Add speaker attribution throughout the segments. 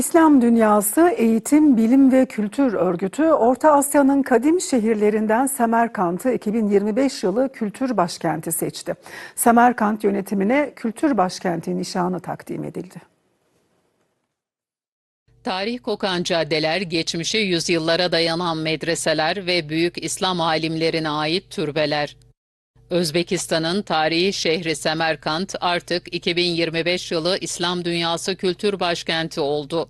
Speaker 1: İslam Dünyası Eğitim, Bilim ve Kültür Örgütü Orta Asya'nın kadim şehirlerinden Semerkant'ı 2025 yılı Kültür Başkenti seçti. Semerkant yönetimine Kültür Başkenti nişanı takdim edildi.
Speaker 2: Tarih kokan caddeler, geçmişi yüzyıllara dayanan medreseler ve büyük İslam alimlerine ait türbeler. Özbekistan'ın tarihi şehri Semerkant artık 2025 yılı İslam Dünyası Kültür Başkenti oldu.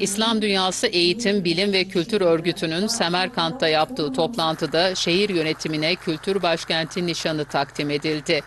Speaker 2: İslam Dünyası Eğitim, Bilim ve Kültür Örgütü'nün Semerkant'ta yaptığı toplantıda şehir yönetimine Kültür Başkenti nişanı takdim edildi.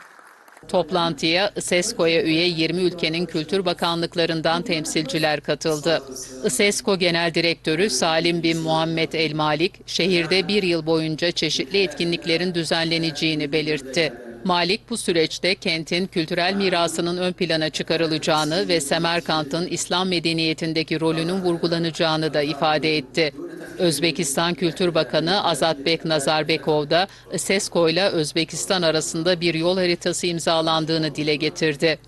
Speaker 2: Toplantıya ISESCO'ya üye 20 ülkenin kültür bakanlıklarından temsilciler katıldı. ISESCO Genel Direktörü Salim bin Muhammed El Malik, şehirde bir yıl boyunca çeşitli etkinliklerin düzenleneceğini belirtti. Malik bu süreçte kentin kültürel mirasının ön plana çıkarılacağını ve Semerkant'ın İslam medeniyetindeki rolünün vurgulanacağını da ifade etti. Özbekistan Kültür Bakanı Azatbek Nazarbekov da SESCO ile Özbekistan arasında bir yol haritası imzalandığını dile getirdi.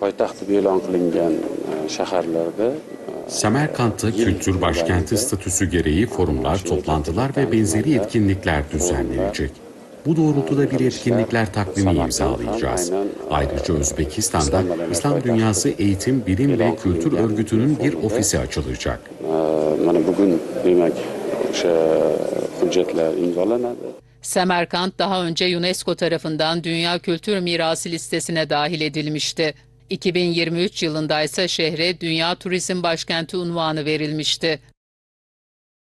Speaker 3: poytaxt deb e'lon qilingan e, shaharlarda e,
Speaker 4: Semerkant'ta kültür başkenti statüsü gereği forumlar, toplantılar ve benzeri etkinlikler düzenlenecek. Bu doğrultuda bir etkinlikler takvimi imzalayacağız. Ayrıca Özbekistan'da İslam Dünyası Eğitim, Bilim ve Kültür Örgütü'nün bir ofisi açılacak.
Speaker 3: Mana bugun demak o'sha hujjatlar imzolanadi
Speaker 2: Semerkant daha önce UNESCO tarafından Dünya Kültür Mirası listesine dahil edilmişti. 2023 yılında ise şehre Dünya Turizm Başkenti unvanı verilmişti.